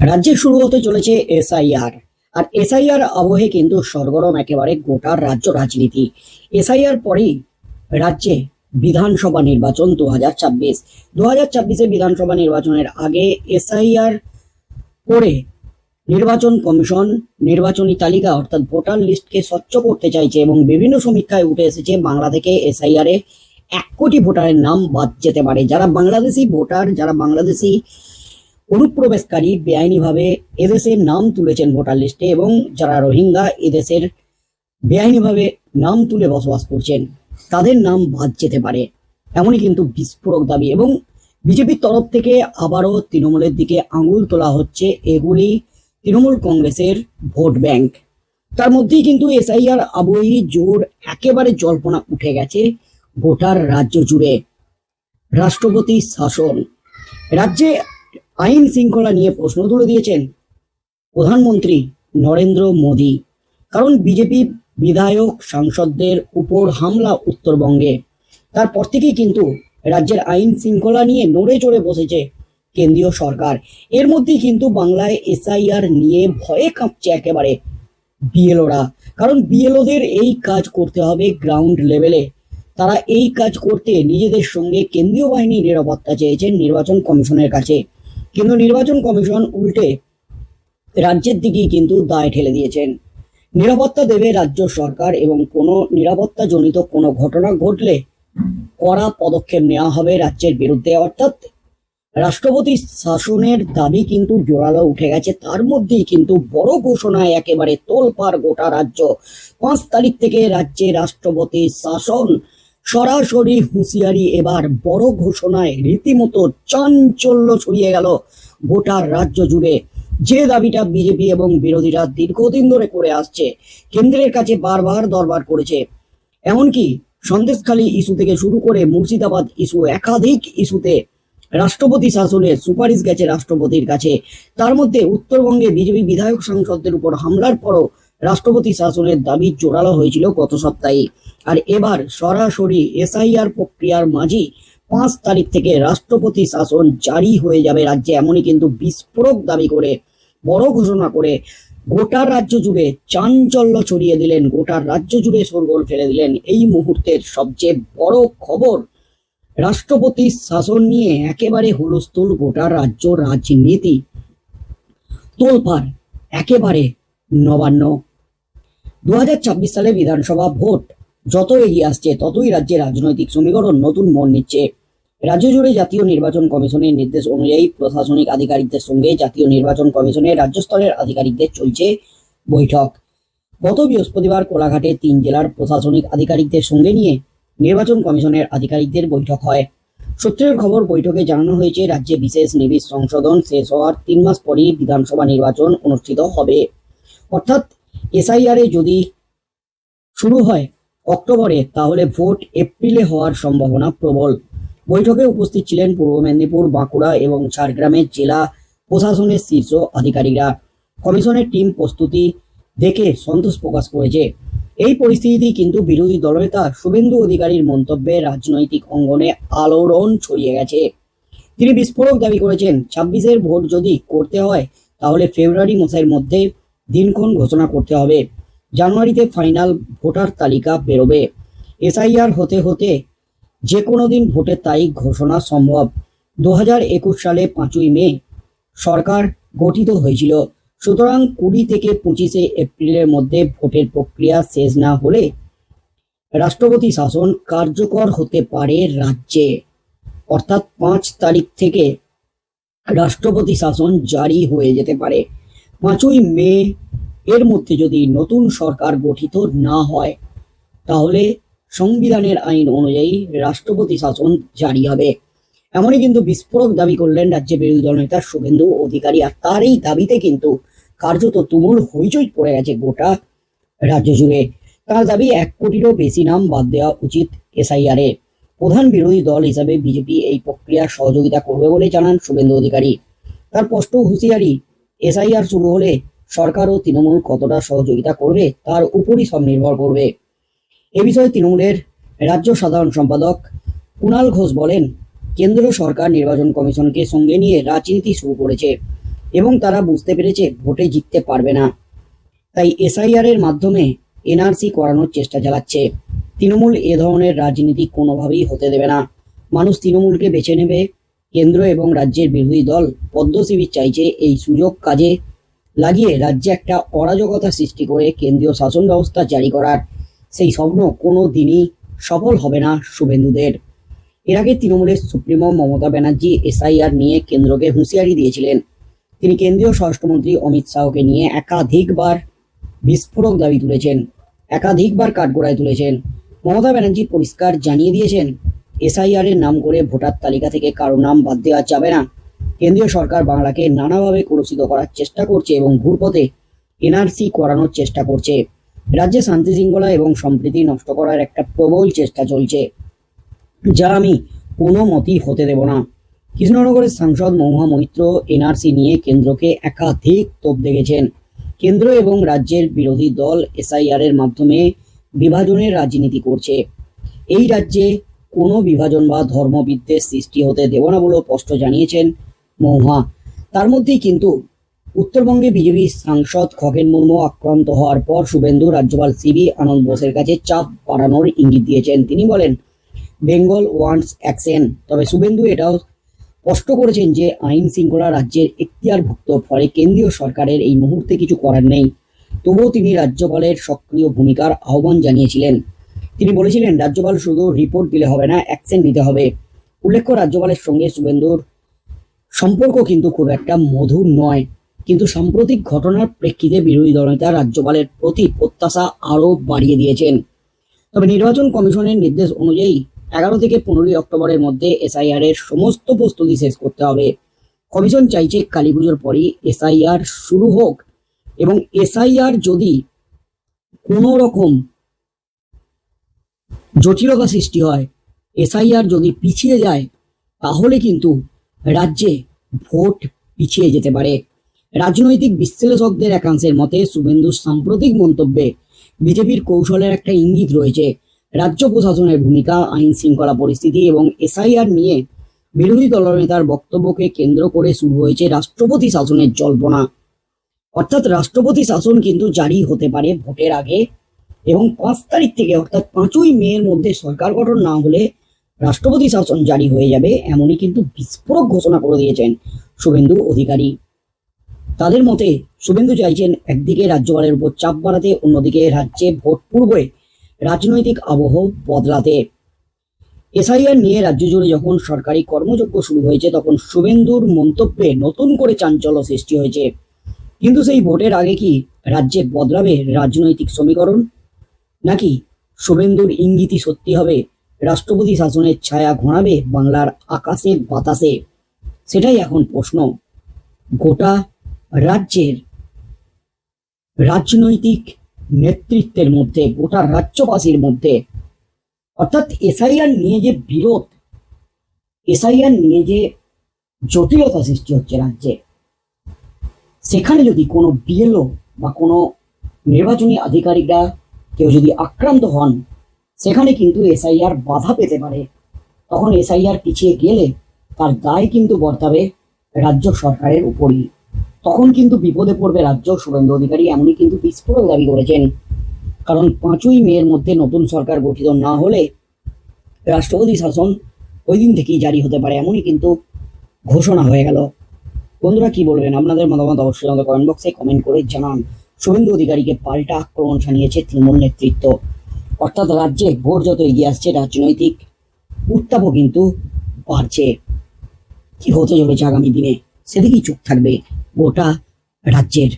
রাজ্যে শুরু হতে চলেছে এসআইআর। আর এসআইআর আবহে কিন্তু সরগরম একেবারে গোটা রাজ্য রাজনীতি। এসআইআর পরেই রাজ্যে বিধানসভা নির্বাচন দু হাজার ছাব্বিশ। দু হাজার ছাব্বিশে বিধানসভা নির্বাচনের আগে এসআইআর করে নির্বাচন কমিশন নির্বাচনী তালিকা অর্থাৎ ভোটার লিস্টকে স্বচ্ছ করতে চাইছে এবং বিভিন্ন সমীক্ষায় উঠে এসেছে বাংলা থেকে এসআইআর এক কোটি ভোটারের নাম বাদ যেতে পারে। যারা বাংলাদেশি ভোটার, যারা বাংলাদেশি অনুপ্রবেশকারী বেআইনিভাবে এদেশের নাম তুলেছেন ভোটার লিস্টে এবং যারা রোহিঙ্গা এদেশের বেআইনিভাবে নাম তুলে বসবাস করছেন, তাদের নাম বাদ যেতে পারে। এমনই কিন্তু বিস্ফোরক দাবি এবং বিজেপির তরফ থেকে আবারও তৃণমূলের দিকে আঙুল তোলা হচ্ছে এগুলি তৃণমূল কংগ্রেসের ভোট ব্যাংক। তার মধ্যেই কিন্তু এসআইআর আবহি জোর একেবারে জল্পনা উঠে গেছে গোটার রাজ্য জুড়ে। রাষ্ট্রপতি শাসন। রাজ্যে আইন শৃঙ্খলা নিয়ে প্রশ্ন তুলে দিয়েছেন প্রধানমন্ত্রী নরেন্দ্র মোদী। কারণ বিজেপি বিধায়ক সাংসদদের উপর হামলা উত্তরবঙ্গে। তারপর থেকেই কিন্তু রাজ্যের আইন শৃঙ্খলা নিয়ে নড়ে চড়ে বসেছে কেন্দ্রীয় সরকার। এর মধ্যেই কিন্তু বাংলায় এসআইআর নিয়ে ভয়ে কাঁপছে একেবারে বিএলওরা। কারণ বিএলওদের এই কাজ করতে হবে গ্রাউন্ড লেভেলে। তারা এই কাজ করতে নিজেদের সঙ্গে কেন্দ্রীয় বাহিনীর নিরাপত্তা চেয়েছেন নির্বাচন কমিশনের কাছে। কিন্তু নির্বাচন কমিশন উল্টে রাজ্যের দিকেই কিন্তু দায় ঠেলে দিয়েছেন। নিরাপত্তা দেবে রাজ্য সরকার এবং কোনো নিরাপত্তাজনিত কোনো ঘটনা ঘটলে কড়া পদক্ষেপ নেওয়া হবে রাজ্যের বিরুদ্ধে। অর্থাৎ রাষ্ট্রপতি শাসনের দাবি কিন্তু জোরালো উঠে গেছে। তার মধ্যেই কিন্তু বড় ঘোষণায় একেবারে তোলপাড় গোটা রাজ্য। পাঁচ তারিখ থেকে রাজ্যে রাষ্ট্রপতি শাসন সরাসরি হুঁশিয়ারি এবার বড় ঘোষণায় রীতিমতো চাঞ্চল্য ছড়িয়ে গেল গোটা রাজ্য জুড়ে। যে দাবিটা বিজেপি এবং বিরোধীরা দীর্ঘদিন ধরে করে আসছে, কেন্দ্রের কাছে বারবার দরবার করেছে। এমনকি সন্দেশখালী ইস্যু থেকে শুরু করে মুর্শিদাবাদ ইস্যু, একাধিক ইস্যুতে রাষ্ট্রপতি শাসনের সুপারিশ গেছে রাষ্ট্রপতির কাছে। তার মধ্যে উত্তরবঙ্গে বিজেপি বিধায়ক সাংসদদের উপর হামলার পরও রাষ্ট্রপতি শাসনের দাবি জোরালো হয়েছিল গত সপ্তাহে। আর এবার সরাসরি এসআইআর প্রক্রিয়ার মাঝেই পাঁচ তারিখ থেকে রাষ্ট্রপতি শাসন জারি হয়ে যাবে রাজ্যে, এমনই কিন্তু বিস্ফোরক দাবি করে বড় ঘোষণা করে গোটা রাজ্য জুড়ে চাঞ্চল্য ছড়িয়ে দিলেন, গোটা রাজ্য জুড়ে সরগোল ফেলে দিলেন। এই মুহূর্তের সবচেয়ে বড় খবর, রাষ্ট্রপতি শাসন নিয়ে একেবারে হুলস্থুল গোটা রাজ্য রাজনীতি। তোলপাড়, একেবারে নবান্ন। দু সালে বিধানসভা ভোট। যত এগিয়ে আসছে, ততই রাজ্যের রাজনৈতিক সমীকরণ নতুন মন নিচ্ছে। রাজ্য জুড়ে জাতীয় নির্বাচন কমিশনের নির্দেশ অনুযায়ী প্রশাসনিক আধিকারিকদের সঙ্গে জাতীয় নির্বাচন কমিশনের রাজ্য স্তরের আধিকারিকদের চলছে বৈঠক। গত বৃহস্পতিবার কোলাঘাটে তিন জেলার প্রশাসনিক আধিকারিকদের সঙ্গে নিয়ে নির্বাচন কমিশনের আধিকারিকদের বৈঠক হয়। সূত্রের খবর, বৈঠকে জানানো হয়েছে, রাজ্যে বিশেষ নিবিড় সংশোধন শেষ হওয়ার তিন মাস পরই বিধানসভা নির্বাচন অনুষ্ঠিত হবে। অর্থাৎ এসআইআর যদি শুরু হয় অক্টোবরে, তাহলে ভোট এপ্রিলে হওয়ার সম্ভাবনা প্রবল। বৈঠকে উপস্থিত ছিলেন পূর্ব মেদিনীপুর, বাঁকুড়া এবং ঝাড়গ্রামের জেলা প্রশাসনের শীর্ষ আধিকারিকরা। কমিশনের টিম প্রস্তুতি দেখে সন্তোষ প্রকাশ করেছে। এই পরিস্থিতি কিন্তু বিরোধী দলনেতা শুভেন্দু অধিকারীর মন্তব্যে রাজনৈতিক অঙ্গনে আলোড়ন ছড়িয়ে গেছে। তিনি বিস্ফোরক দাবি করেছেন, ছাব্বিশের ভোট যদি করতে হয়, তাহলে ফেব্রুয়ারি মাসের মধ্যে দিনক্ষণ ঘোষণা করতে হবে। জানুয়ারিতে ফাইনাল ভোটার তালিকা বেরোবে। এসআইআর হতে হতে যে কোনো দিন ভোটের তারিখ ঘোষণা সম্ভব। দু সালে পাঁচই মে সরকার গঠিত হয়েছিল। সুতরাং কুড়ি থেকে পঁচিশে এপ্রিলের মধ্যে ভোটের প্রক্রিয়া শেষ না হলে রাষ্ট্রপতি শাসন কার্যকর হতে পারে রাজ্যে। অর্থাৎ পাঁচ তারিখ থেকে রাষ্ট্রপতি শাসন জারি হয়ে যেতে পারে। পাঁচই মে এর মধ্যে যদি নতুন সরকার গঠিত না হয়, তাহলে সংবিধানের আইন অনুযায়ী রাষ্ট্রপতি শাসন জারি হবে। এমনই কিন্তু বিস্ফোরক দাবি করলেন রাজ্যের বিরোধী দল নেতা শুভেন্দু অধিকারী, আর তার এই দাবিতে কিন্তু কার্যত তুমুল হইচই পড়ে গেছে গোটা রাজ্য জুড়ে। তার দাবি, এক কোটিরও বেশি নাম বাদ দেওয়া উচিত এসআইআর। প্রধান বিরোধী দল হিসাবে বিজেপি এই প্রক্রিয়ার সহযোগিতা করবে বলে জানান শুভেন্দু অধিকারী। তার স্পষ্ট হুঁশিয়ারি এসআইআর শুরু হলে সরকার ও তৃণমূল কতটা সহযোগিতা করবে তার উপরই সব নির্ভর করবে। এ বিষয়ে তৃণমূলের রাজ্য সাধারণ সম্পাদক কুণাল ঘোষ বলেন, কেন্দ্র সরকার নির্বাচন কমিশনকে সঙ্গে নিয়ে রাজনীতি শুরু করেছে এবং তারা বুঝতে পেরেছে ভোটে জিততে পারবে না। তাই এসআইআর এর মাধ্যমে এনআরসি করানোর চেষ্টা চালাচ্ছে। তৃণমূল এ ধরনের রাজনীতি কোনোভাবেই হতে দেবে না। মানুষ তৃণমূলকে বেছে নেবে কেন্দ্র এবং রাজ্যের বিরোধী দল পদ্ম শিবির চাইছে এই সুযোগ কাজে লাগিয়ে রাজ্যে একটা অরাজকতা সৃষ্টি করে কেন্দ্রীয় শাসন ব্যবস্থা জারি করার। সেই স্বপ্ন কোনো দিনই সফল হবে না শুভেন্দুদের। এর আগে তৃণমূলের সুপ্রিমো মমতা ব্যানার্জি এসআইআর নিয়ে কেন্দ্রকে হুঁশিয়ারি দিয়েছিলেন। তিনি কেন্দ্রীয় স্বরাষ্ট্রমন্ত্রী অমিত শাহকে নিয়ে একাধিকবার বিস্ফোরক দাবি তুলেছেন, একাধিকবার কাঠগড়ায় তুলেছেন। মমতা ব্যানার্জি পরিষ্কার জানিয়ে দিয়েছেন এসআইআর এর নাম করে ভোটার তালিকা থেকে কারও নাম বাদ দেওয়া যাবে না। কেন্দ্রীয় সরকার বাংলাকে নানাভাবে কলুষিত করার চেষ্টা করছে এবং ঘুরপথে এনআরসি করানোর চেষ্টা করছে। রাজ্যে শান্তি শৃঙ্খলা এবং সম্প্রীতি নষ্ট করার একটা প্রবল চেষ্টা চলছে। যা আমি কোনো মতেই হতে দেব না। কৃষ্ণনগরের সাংসদ মহুয়া মৈত্র এনআরসি নিয়ে কেন্দ্রকে একাধিক তোপ দেখেছেন। কেন্দ্র এবং রাজ্যের বিরোধী দল এসআইআর এর মাধ্যমে বিভাজনের রাজনীতি করছে। এই রাজ্যে কোনো বিভাজন বা ধর্মবিদ্বেষ সৃষ্টি হতে দেব না বলেও স্পষ্ট জানিয়েছেন মহুয়া। তার মধ্যেই কিন্তু উত্তরবঙ্গে বিজেপি সাংসদ খগেন মুর্মু আক্রান্ত হওয়ার পর শুভেন্দু, রাজ্যপাল সিবি আনন্দ বোসের কাছে চাপ বাড়ানোর ইঙ্গিত দিয়েছেন। তিনি বলেন, বেঙ্গল ওয়ান্টস অ্যাকশন। তবে শুভেন্দু এটাও স্পষ্ট করেছেন যে আইন শৃঙ্খলা রাজ্যের এখতিয়ারভুক্ত, ফলে কেন্দ্রীয় সরকারের এই মুহূর্তে কিছু করার নেই। তবুও তিনি রাজ্যপালের সক্রিয় ভূমিকার আহ্বান জানিয়েছিলেন। তিনি বলেছিলেন, রাজ্যপাল শুধু রিপোর্ট দিলে হবে না অ্যাকশন নিতে হবে। উল্লেখ্য, রাজ্যপালের সঙ্গে শুভেন্দুর সম্পর্ক কিন্তু খুব একটা মধুর নয়। কিন্তু সাম্প্রতিক ঘটনার প্রেক্ষিতে বিরোধী দলনেতা রাজ্যপালের প্রতি প্রত্যাশা আরও বাড়িয়ে দিয়েছেন। তবে নির্বাচন কমিশনের নির্দেশ অনুযায়ী এগারো থেকে পনেরোই অক্টোবরের মধ্যে এসআইআর এর সমস্ত প্রস্তুতি শেষ করতে হবে। কমিশন চাইছে কালী পুজোর পরই এসআইআর শুরু হোক এবং এসআইআর যদি কোনো রকম জটিলতা সৃষ্টি হয়। এসআইআর যদি পিছিয়ে যায়, তাহলে কিন্তু রাজ্যে ভোট পিছিয়ে যেতে পারে। রাজনৈতিক বিশ্লেষকদের একাংশের মতে শুভেন্দুর সাম্প্রতিক মন্তব্যে বিজেপির কৌশলের একটা ইঙ্গিত রয়েছে। রাজ্য প্রশাসনের ভূমিকা, আইন শৃঙ্খলা পরিস্থিতি এবং এসআইআর নিয়ে বিরোধী দলনেতার বক্তব্যকে কেন্দ্র করে শুরু হয়েছে রাষ্ট্রপতি শাসনের জল্পনা। অর্থাৎ রাষ্ট্রপতি শাসন কিন্তু জারি হতে পারে ভোটের আগে। এবং পাঁচ তারিখ থেকে অর্থাৎ পাঁচই মে এর মধ্যে সরকার গঠন না হলে রাষ্ট্রপতি শাসন জারি হয়ে যাবে, এমনই কিন্তু বিস্ফোরক ঘোষণা করে দিয়েছেন শুভেন্দু অধিকারী। তাদের মতে, শুভেন্দু চাইছেন একদিকে রাজ্যপালের উপর চাপ বাড়াতে, অন্যদিকে রাজ্যে ভোট পূর্বে রাজনৈতিক আবহ বদলাতে। এসআইআর নিয়ে রাজ্য জুড়ে যখন সরকারি কর্মযজ্ঞ শুরু হয়েছে, তখন শুভেন্দুর মন্তব্যে নতুন করে চাঞ্চল্য সৃষ্টি হয়েছে। কিন্তু সেই ভোটের আগে কি রাজ্যে বদলাবে রাজনৈতিক সমীকরণ? নাকি শুভেন্দুর ইঙ্গিতই সত্যি হবে? রাষ্ট্রপতি শাসনের ছায়া ঘোরাবে বাংলার আকাশে বাতাসে? সেটাই এখন প্রশ্ন। গোটা রাজ্যের রাজনৈতিক নেতৃত্বের মধ্যে, গোটা রাজ্যবাসীর মধ্যে, অর্থাৎ এসআইআর নিয়ে যে বিরোধ, এসআইআর নিয়ে যে জটিলতা সৃষ্টি হচ্ছে রাজ্যে, সেখানে যদি কোনো বিএলও বা কোনো নির্বাচনী আধিকারিকরা কেউ যদি আক্রান্ত হন, সেখানে কিন্তু এসআইআর বাধা পেতে পারে। তখন এসআইআর পিছিয়ে গেলে তার দায় কিন্তু বর্তাবে রাজ্য সরকারের উপরই। তখন কিন্তু বিপদে পড়বে রাজ্য শুভেন্দু অধিকারী, এমনই কিন্তু বিস্ফোরক দাবি করেছেন। কারণ পাঁচই মেয়ের মধ্যে নতুন সরকার গঠিত না হলে রাষ্ট্রপতি শাসন ওই দিন থেকেই জারি হতে পারে, এমনই কিন্তু ঘোষণা হয়ে গেল। বন্ধুরা, কি বলবেন? আপনাদের মতামত অবশ্যই আমাদের কমেন্ট বক্সে কমেন্ট করে জানান। শুভেন্দু অধিকারীকে পাল্টা আক্রমণ শানিয়েছে তৃণমূল নেতৃত্ব। অর্থাৎ রাজ্যে ভোট যত এগিয়ে আসছে, রাজনৈতিক উত্তাপও কিন্তু বাড়ছে। কি হতে চলেছে আগামী দিনে? সেদিকেই চোখ থাকবে গোটা রাজ্যের